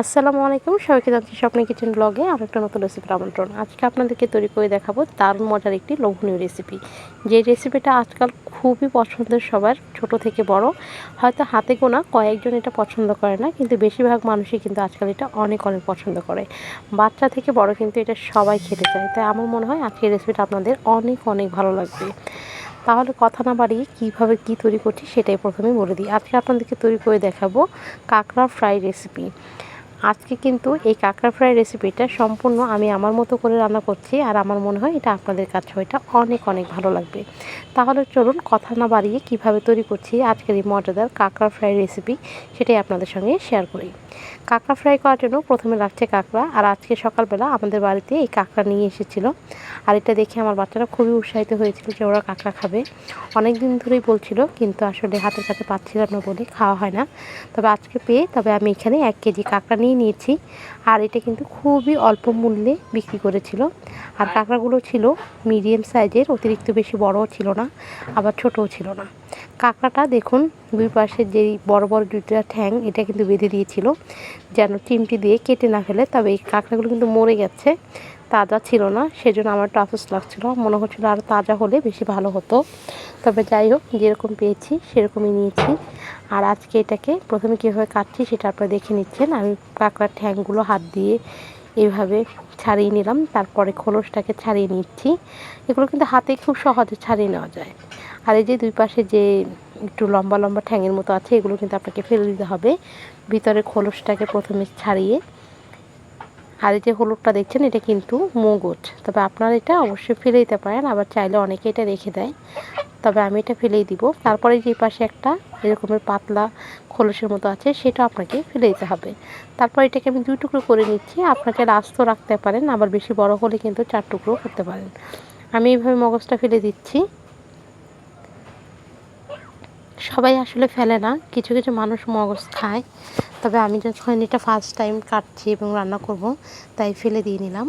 আসসালামু আলাইকুম, সবাইকে জানছি স্বপ্ন কিচেন ব্লগে আর একটা নতুন রেসিপির আমন্ত্রণ। আজকে আপনাদেরকে তৈরি করে দেখাবো দারুণ মজার একটি লোভনীয় রেসিপি যে রেসিপিটা আজকাল খুবই পছন্দের সবার, ছোট থেকে বড়। হয়তো হাতে গোনা, কয়েকজন এটা পছন্দ করে না, কিন্তু বেশিরভাগ মানুষই কিন্তু আজকাল এটা অনেক অনেক পছন্দ করে। বাচ্চা থেকে বড় কিন্তু এটা সবাই খেতে চায়। তাই আমার মনে হয় আজকের রেসিপিটা আপনাদের অনেক অনেক ভালো লাগবে। তাহলে কথা না বাড়িয়ে কীভাবে কী তৈরি করছি সেটাই প্রথমে বলে দিই। আজকে আপনাদেরকে তৈরি করে দেখাবো কাঁকড়া ফ্রাই রেসিপি আজকে কিন্তু এই কাঁকড়া ফ্রাই রেসিপিটা সম্পূর্ণ আমি আমার মতো করে রান্না করছি আর আমার মনে হয় এটা আপনাদের কাছে এটা অনেক অনেক ভালো লাগবে। তাহলে চলুন কথা না বাড়িয়ে কীভাবে তৈরি করছি আজকের এই মজাদার কাঁকড়া ফ্রাই রেসিপি সেটাই আপনাদের সঙ্গে শেয়ার করি। কাঁকড়া ফ্রাই করার জন্য প্রথমে লাগছে কাঁকড়া আর আজকে সকালবেলা আমাদের বাড়িতে এই কাঁকড়া নিয়ে এসেছিল। আর এটা দেখে আমার বাচ্চারা খুবই উৎসাহিত হয়েছিল যে ওরা কাঁকড়া খাবে। অনেক দিন ধরেই বলছিল, কিন্তু আসলে হাতের কাছে পাচ্ছিলাম না বলে খাওয়া হয় না। তবে আজকে পেয়ে, তবে আমি এখানে এক কেজি কাঁকড়া নিয়ে নিয়েছি। আর এটা কিন্তু খুবই অল্প মূল্যে বিক্রি করেছিল। আর কাঁকড়াগুলো ছিল মিডিয়াম সাইজের অতিরিক্ত বেশি বড়ও ছিল না আবার ছোটও ছিল না। কাঁকড়াটা দেখুন দুই পাশের যেই বড় বড় দুইটা ঠ্যাং এটা কিন্তু বেঁধে দিয়েছিল। যেন চিমটি দিয়ে কেটে না ফেলে তবে এই কাঁকড়াগুলো কিন্তু মরে গেছে। তাজা ছিল না, সেজন্য আমার একটু আফসোস লাগছিল। মনে হচ্ছিল আরও তাজা হলে বেশি ভালো হতো। তবে যাই হোক, যেরকম পেয়েছি, সেরকমই নিয়েছি। আর আজকে এটাকে প্রথমে কীভাবে কাটছি সেটা আপনারা দেখে নিচ্ছেন। আমি কাঁকড়ার ঠ্যাংগুলো হাত দিয়ে এইভাবে ছাড়িয়ে নিলাম। তারপরে খোলসটাকে ছাড়িয়ে নিচ্ছি। এগুলো কিন্তু হাতে খুব সহজে ছাড়িয়ে নেওয়া যায়। আর এই যে দুই পাশে যে একটু লম্বা লম্বা ঠ্যাঙের মতো আছে, এগুলো কিন্তু আপনাকে ফেলে দিতে হবে। ভিতরে খোলসটাকে প্রথমে ছাড়িয়ে আর এই যে হলুদটা দেখছেন, এটা কিন্তু মগজ তবে আপনারা এটা অবশ্যই ফেলে দিতে পারেন, আবার চাইলে অনেকে এটা রেখে দেয়। তবে আমি এটা ফেলেই দিব। তারপরে যে পাশে একটা এরকমের পাতলা খোলসের মতো আছে, সেটা আপনাকে ফেলে দিতে হবে। তারপর এটাকে আমি দুই টুকরো করে নিচ্ছি। আপনাকে রাস্ত রাখতে পারেন, আবার বেশি বড় হলে কিন্তু চার টুকরো করতে পারেন। আমি এইভাবে মগজটা ফেলে দিচ্ছি। সবাই আসলে ফেলে না। কিছু কিছু মানুষ মগজ খায়। তবে আমি যখন এটা ফার্স্ট টাইম কাটছি এবং রান্না করব, তাই ফেলে দিয়ে নিলাম।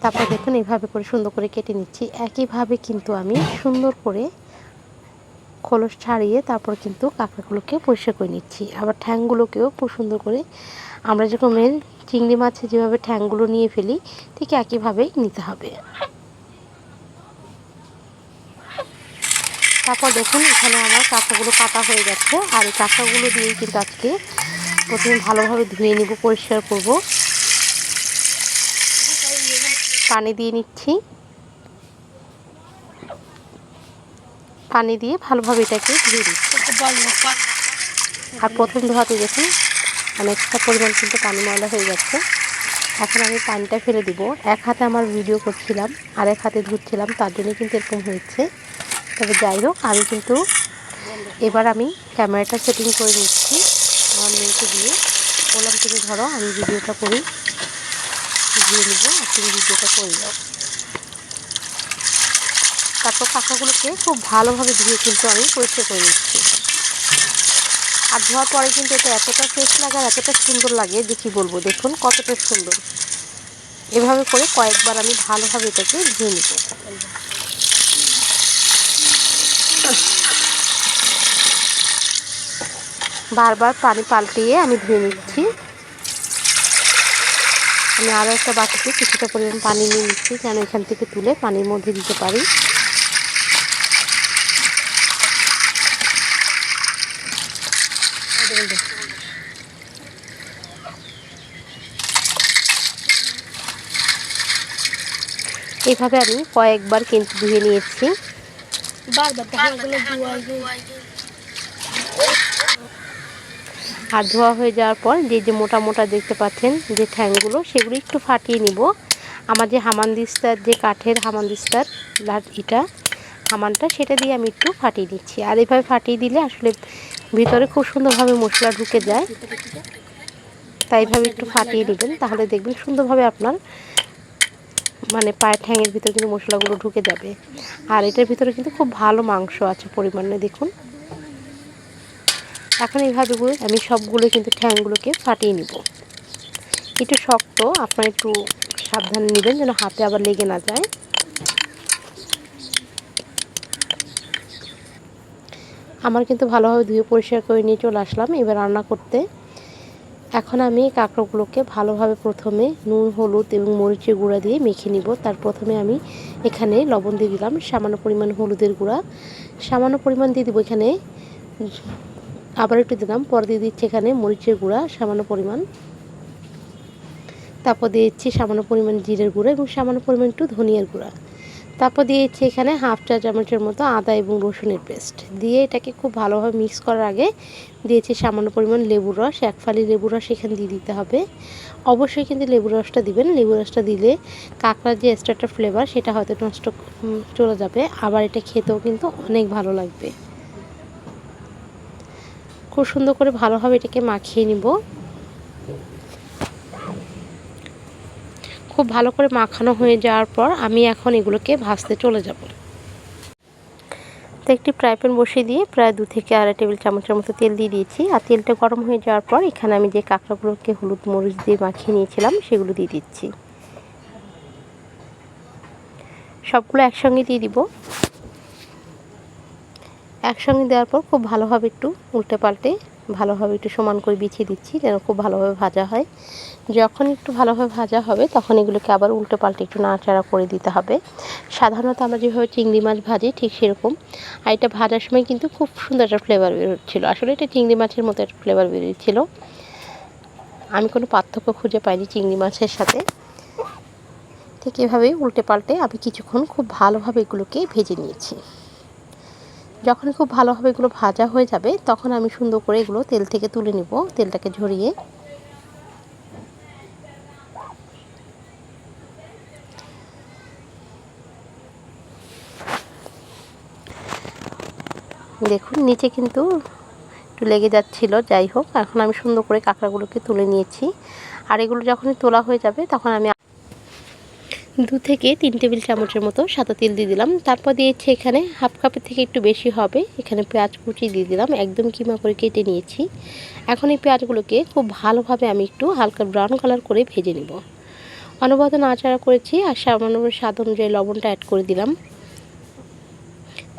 তারপর দেখুন, এইভাবে করে সুন্দর করে কেটে নিচ্ছি। একইভাবে কিন্তু আমি সুন্দর করে খোলস ছাড়িয়ে তারপর কিন্তু কাঁকড়াগুলোকে পরিষ্কার করে নিচ্ছি। আবার ঠ্যাংগুলোকেও সুন্দর করে আমরা যেরকমের চিংড়ি মাছে যেভাবে ঠ্যাংগুলো নিয়ে ফেলি, ঠিক একইভাবেই নিতে হবে। তারপর দেখুন, এখানে আমার কাঁকড়াগুলো কাটা হয়ে গেছে। আর এই কাঁকড়াগুলো দিয়েই কিন্তু আজকে প্রথমে ভালোভাবে ধুয়ে নিব, পরিষ্কার করব। পানি দিয়ে নিচ্ছি। পানি দিয়ে ভালোভাবে এটাকে ধুয়ে দিচ্ছি আর প্রথম ধোয়াতে দেখুন, অনেকটা পরিমাণ কিন্তু পানি ময়লা হয়ে যাচ্ছে এখন আমি পানিটা ফেলে দিব। এক হাতে আমার ভিডিও করছিলাম আর এক হাতে ধুচ্ছিলাম, তার জন্য কিন্তু এরকম হয়েছে। তবে যাই হোক, আমি কিন্তু এবার আমি ক্যামেরাটা সেটিং করে নিচ্ছি। আমার মেয়েকে দিয়ে। বললাম, তুমি ধরো, আমি ভিডিওটা করি। দিয়ে নিব, আর তুমি ভিডিওটা করে দাও তারপর কাঁকড়াগুলোকে খুব ভালোভাবে ধুয়ে কিন্তু আমি পরিষ্কার করে নিচ্ছি। আর ধোয়ার পরে কিন্তু এটা এতটা ফ্রেশ লাগে আর এতটা সুন্দর লাগে যে কী বলব, দেখুন কতটা সুন্দর। এভাবে করে কয়েকবার আমি ভালোভাবে এটাকে ধুয়ে নিব। বারবার পানি পাল্টিয়ে আমি ধুয়ে নিচ্ছি। আমি আরও একটা বাটিতে কিছুটা পরিমাণ পানি নিয়ে নিচ্ছি, যেন এখান থেকে তুলে পানির মধ্যে দিতে পারি। এভাবে আমি কয়েকবার কিন্তু ধুয়ে নিয়েছি। আর ধোয়া হয়ে যাওয়ার পর যে যে মোটা মোটা দেখতে পাচ্ছেন, যে ঠ্যাংগুলো সেগুলো একটু ফাটিয়ে নিব। আমার যে হামানদিস্তার যে কাঠের হামানদিস্তার এটা হামানটা সেটা দিয়ে আমি একটু ফাটিয়ে দিচ্ছি। আর এভাবে ফাটিয়ে দিলে আসলে ভিতরে খুব সুন্দরভাবে মশলা ঢুকে যায়। তাই এইভাবে একটু ফাটিয়ে নেবেন তাহলে দেখবেন সুন্দরভাবে আপনার মানে পায়ের ঠ্যাঙের ভিতরে কিন্তু মশলাগুলো ঢুকে যাবে। আর এটার ভিতরে কিন্তু খুব ভালো মাংস আছে পরিমাণে, দেখুন। এখন এইভাবে আমি সবগুলো কিন্তু ঠ্যাংগুলোকে ফাটিয়ে নিব। একটু শক্ত, আপনার একটু সাবধানে নেবেন যেন হাতে আবার লেগে না যায়। আমার কিন্তু ভালোভাবে ধুয়ে পরিষ্কার করে নিয়ে চলে আসলাম, এবার রান্না করতে। এখন আমি কাঁকড়াগুলোকে ভালোভাবে প্রথমে নুন, হলুদ এবং মরিচের গুঁড়া দিয়ে মেখে নিব। তার প্রথমে আমি এখানে লবণ দিয়ে দিলাম, সামান্য পরিমাণ হলুদের গুঁড়া। সামান্য পরিমাণ দিয়ে দিব এখানে, আবার একটু দিলাম, পরে দিয়ে দিচ্ছি এখানে মরিচের গুঁড়া, সামান্য পরিমাণ। তারপর দিয়ে দিচ্ছি সামান্য পরিমাণ জিরের গুঁড়া এবং সামান্য পরিমাণ একটু ধনিয়ার গুঁড়া। তারপর দিয়েছি এখানে হাফ চা চামচের মতো আদা এবং রসুনের পেস্ট। দিয়ে এটাকে খুব ভালোভাবে মিক্স করার আগে দিয়েছি সামান্য পরিমাণ লেবুর রস। এক ফালি লেবুর রস এখানে দিয়ে দিতে হবে। অবশ্যই কিন্তু লেবুর রসটা দিবেন। লেবুর রসটা দিলে কাঁকড়ার যে এক্সট্রা ফ্লেভার সেটা হয়তো নষ্ট চলে যাবে। আবার এটা খেতেও কিন্তু অনেক ভালো লাগবে। খুব সুন্দর করে ভালোভাবে এটাকে মাখিয়ে নিব। খুব ভালো করে মাখানো হয়ে যাওয়ার পর আমি এখন এগুলোকে ভাজতে চলে যাব। তো একটি ফ্রাই প্যান বসিয়ে দিয়ে প্রায় দু থেকে আড়াই টেবিল চামচের মতো তেল দিয়ে দিয়েছি। আর তেলটা গরম হয়ে যাওয়ার পর এখানে আমি যে কাঁকড়াগুলোকে হলুদ মরিচ দিয়ে মাখিয়ে নিয়েছিলাম সেগুলো দিয়ে দিচ্ছি। সবগুলো একসঙ্গে দিয়ে দিব। একসঙ্গে দেওয়ার পর খুব ভালোভাবে একটু উল্টে পাল্টে ভালোভাবে একটু সমান করে বিছিয়ে দিচ্ছি যেন খুব ভালোভাবে ভাজা হয়। যখন একটু ভালোভাবে ভাজা হবে, তখন এগুলোকে আবার উল্টে পাল্টে একটু নাড়াচাড়া করে দিতে হবে। সাধারণত আমরা যেভাবে চিংড়ি মাছ ভাজি, ঠিক সেরকম। আর এটা ভাজার সময় কিন্তু খুব সুন্দর একটা ফ্লেভার বেরোচ্ছিলো। আসলে এটা চিংড়ি মাছের মতো একটা ফ্লেভার বেরিয়েছিল আমি কোনো পার্থক্য খুঁজে পাইনি চিংড়ি মাছের সাথে। ঠিক এভাবেই উল্টে পাল্টে আমি কিছুক্ষণ খুব ভালোভাবে এগুলোকে ভেজে নিয়েছি। যখন খুব ভালোভাবে এগুলো ভাজা হয়ে যাবে, তখন আমি সুন্দর করে এগুলো তেল থেকে তুলে নিব, তেলটাকে ঝরিয়ে। দেখুন, নিচে কিন্তু একটু লেগে যাচ্ছিল, যাই হোক, এখন আমি সুন্দর করে কাঁকড়াগুলোকে তুলে নিয়েছি। আর এগুলো যখনই তোলা হয়ে যাবে, তখন আমি দু থেকে তিন টেবিল চামচের মতো সাদা তেল দিয়ে দিলাম। তারপর দিয়েছি এখানে হাফ কাপের থেকে একটু বেশি হবে। এখানে পেঁয়াজ কুচি দিয়ে দিলাম, একদম কিমা করে কেটে নিয়েছি। এখন এই পেঁয়াজগুলোকে খুব ভালোভাবে আমি একটু হালকা ব্রাউন কালার করে ভেজে নেব। অনবরত নাড়াচাড়া করেছি আর সামান্য স্বাদ অনুযায়ী লবণটা অ্যাড করে দিলাম।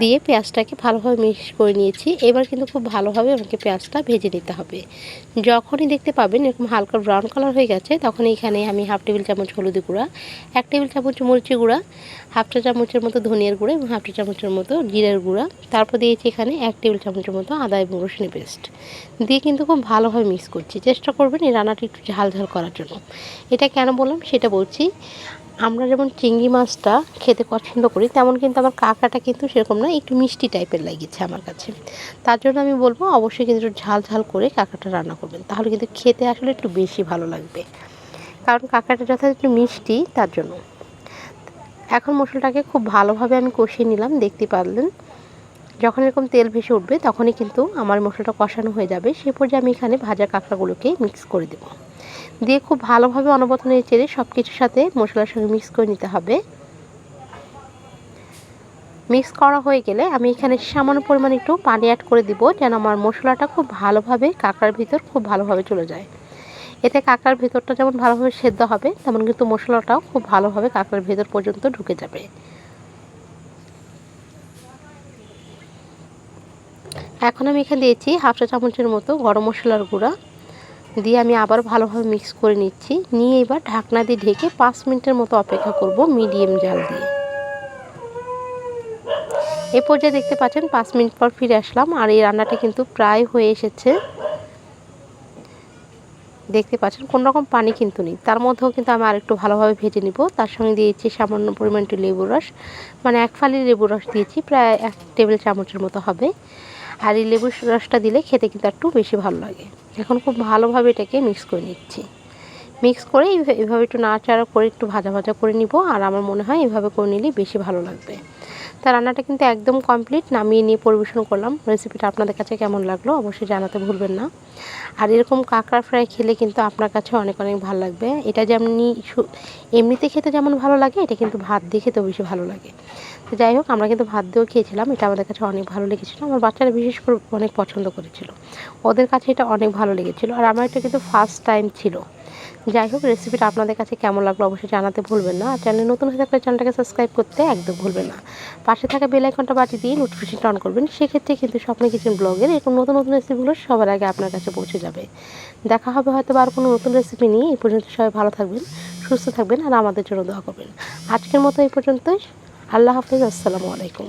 দিয়ে পেঁয়াজটাকে ভালোভাবে মিক্স করে নিয়েছি। এবার কিন্তু খুব ভালোভাবে আমাকে পেঁয়াজটা ভেজে নিতে হবে। যখনই দেখতে পাবেন এরকম হালকা ব্রাউন কালার হয়ে গেছে, তখন এখানে আমি হাফ টেবিল চামচ হলুদি গুঁড়া, এক টেবিল চামচ মরিচি গুঁড়া হাফ চা চামচের মতো ধনিয়ার গুঁড়া এবং হাফ চা চামচের মতো জিরার গুঁড়া। তারপর দিয়েছি এখানে এক টেবিল চামচের মতো আদা এবং রসুনের পেস্ট দিয়ে কিন্তু খুব ভালোভাবে মিক্স করছি। চেষ্টা করবেন এই রান্নাটি একটু ঝাল ঝাল করার জন্য। এটা কেন বললাম? সেটা বলছি। আমরা যেমন চিংড়ি মাছটা খেতে পছন্দ করি, তেমন কিন্তু আমার কাঁকড়াটা কিন্তু সেরকম না একটু মিষ্টি টাইপের লাগিয়েছে আমার কাছে। তার জন্য আমি বলব, অবশ্যই কিন্তু একটু ঝাল ঝাল করে কাঁকড়াটা রান্না করবেন, তাহলে কিন্তু খেতে আসলে একটু বেশি ভালো লাগবে। কারণ কাঁকড়াটা যথাযথ মিষ্টি, তার জন্য। এখন মশলাটাকে খুব ভালোভাবে আমি কষিয়ে নিলাম, দেখতে পারলেন? যখন এরকম তেল ভেসে উঠবে, তখনই কিন্তু আমার মশলাটা কষানো হয়ে যাবে। সে পর্যায়ে আমি এখানে ভাজা কাঁকড়াগুলোকে মিক্স করে দেবো। দিয়ে খুব ভালোভাবে অনবত নেড়ে চেড়ে সব কিছুর সাথে মশলার সঙ্গে মিক্স করে নিতে হবে। মিক্স করা হয়ে গেলে আমি এখানে সামান্য পরিমাণ একটু পানি অ্যাড করে দিব যেন আমার মশলাটা খুব ভালোভাবে কাঁকড়ার ভিতর খুব ভালোভাবে চলে যায়। এতে কাঁকড়ার ভেতরটা যেমন ভালোভাবে সেদ্ধ হবে, তেমন কিন্তু মশলাটাও খুব ভালোভাবে কাঁকড়ার ভেতর পর্যন্ত ঢুকে যাবে। এখন আমি এখানে দিয়েছি হাফ চা চামচের মতো গরম মশলার গুঁড়া। দিয়ে আমি আবার ভালোভাবে মিক্স করে নিচ্ছি। নিয়ে এবার ঢাকনা দিয়ে ঢেকে পাঁচ মিনিটের মতো অপেক্ষা করব মিডিয়াম জাল দিয়ে। এ পর্যায়ে দেখতে পাচ্ছেন পাঁচ মিনিট পর ফিরে আসলাম আর এই রান্নাটা কিন্তু প্রায় হয়ে এসেছে। দেখতে পাচ্ছেন কোনো রকম পানি কিন্তু নেই। তার মধ্যেও কিন্তু আমি আরেকটু ভালোভাবে ভেজে নিব। তার সঙ্গে দিয়েছি সামান্য পরিমাণ একটু লেবুর রস। মানে এক ফালি লেবুর রস দিয়েছি, প্রায় এক টেবিল চামচের মতো হবে। আর এই লেবুর রসটা দিলে খেতে কিন্তু একটু বেশি ভালো লাগে। এখন খুব ভালোভাবে এটাকে মিক্স করে নিচ্ছি। মিক্স করে এইভাবে একটু নাড়াচাড়া করে একটু ভাজা ভাজা করে নিব, আর আমার মনে হয় এভাবে করে নিলে বেশি ভালো লাগবে। তা রান্নাটা কিন্তু একদম কমপ্লিট নামিয়ে নিয়ে পরিবেশন করলাম। রেসিপিটা আপনাদের কাছে কেমন লাগল অবশ্যই জানাতে ভুলবেন না। আর এরকম কাঁকড়া ফ্রাই খেলে কিন্তু আপনার কাছে অনেক অনেক ভালো লাগবে। এটা যেমনি এমনিতে খেতে যেমন ভালো লাগে, এটা কিন্তু ভাত দিয়ে খেতেও বেশি ভালো লাগে। তো যাই হোক, আমরা কিন্তু ভাত দিয়েও খেয়েছিলাম। এটা আমাদের কাছে অনেক ভালো লেগেছিলো। আমার বাচ্চারা বিশেষ করে অনেক পছন্দ করেছিল। ওদের কাছে এটা অনেক ভালো লেগেছিলো। আর আমার এটা কিন্তু ফার্স্ট টাইম ছিল। যাই হোক রেসিপিটা আপনাদের কাছে কেমন লাগল অবশ্যই জানাতে ভুলবেন না। আর চ্যানেল নতুন হয়ে থাকলে চ্যানেলটাকে সাবস্ক্রাইব করতে একদম ভুলবেন না। পাশে থাকা বেল আইকনটা বাটি দিয়ে নোটিফিকেশনটা অন করবেন। সেক্ষেত্রে কিন্তু স্বপ্ন কিচেন ব্লগের এরকম নতুন নতুন রেসিপিগুলো সবার আগে আপনার কাছে পৌঁছে যাবে। দেখা হবে হয়তো আর কোনো নতুন রেসিপি নিয়ে। এই পর্যন্ত সবাই ভালো থাকবেন, সুস্থ থাকবেন আর আমাদের জন্য দোয়া করবেন। আজকের মতো এই পর্যন্তই। আল্লাহ হাফিজ, আসসালামু আলাইকুম।